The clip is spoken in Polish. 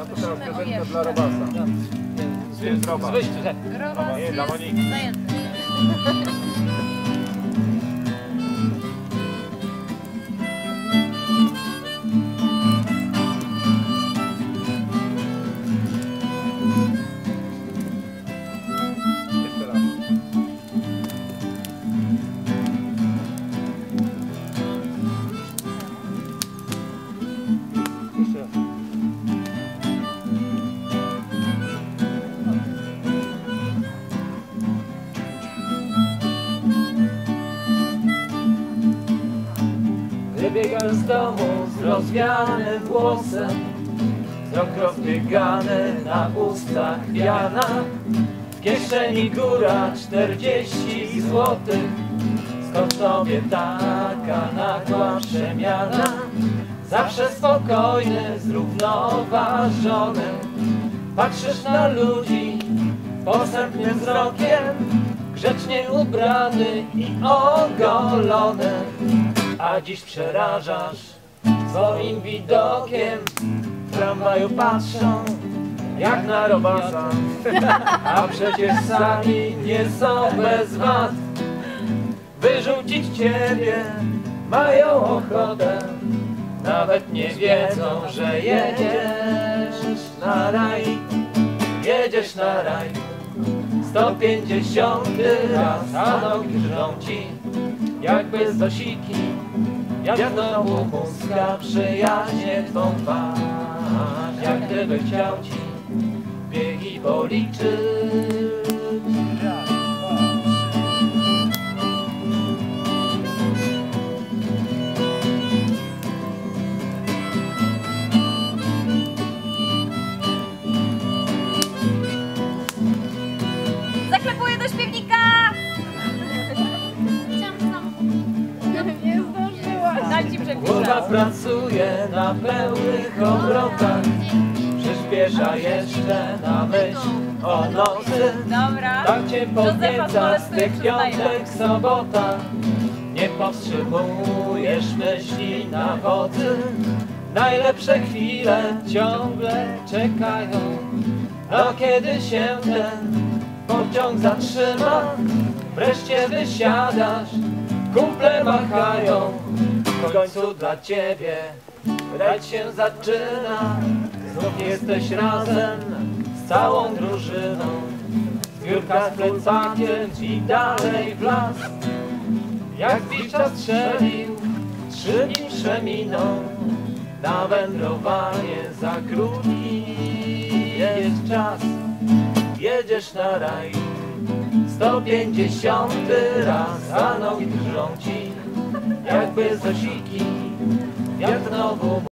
No to teraz piosenka dla Robasa. Tu, tak. Robas jest zajęty. Wybiegam z domu z rozwianym włosem. Wzrok rozbiegany na ustach piana W kieszeni góra czterdzieści złotych. Skąd tobie taka nagła przemiana? Zawsze spokojny, zrównoważony Patrzysz na ludzi posępnym wzrokiem. Grzecznie ubrany i ogolony A dziś przerażasz swoim widokiem W tramwaju patrzą jak na robasa A przecież sami nie są bez wad. Wyrzucić ciebie mają ochotę. Nawet nie wiedzą, że jedziesz na raj. Jedziesz na raj. 150 raz, a nogi drżą ci Jakby z dosiki Jak znowu muska przyjaźnie twą twarz. Jak gdyby chciał ci biegi policzyć Głowa pracuje na pełnych obrotach. Przyspiesza jeszcze na myśl o nocy. Dobra. Tak cię podnieca z tych piątek, sobota. Nie powstrzymujesz myśli na wodzy. Najlepsze chwile ciągle czekają. No kiedy się ten pociąg zatrzyma Wreszcie wysiadasz, kumple machają W końcu dla ciebie. Rajt się zaczyna Znów jesteś razem z całą drużyną. Zbiórka z plecakiem i dalej w las. Jak Wicza strzelił, trzy dni przeminą Na wędrowanie za krótki jest czas. Jedziesz na raj 150 raz, a nogi drżą ci Jakby z osiki, jak znowu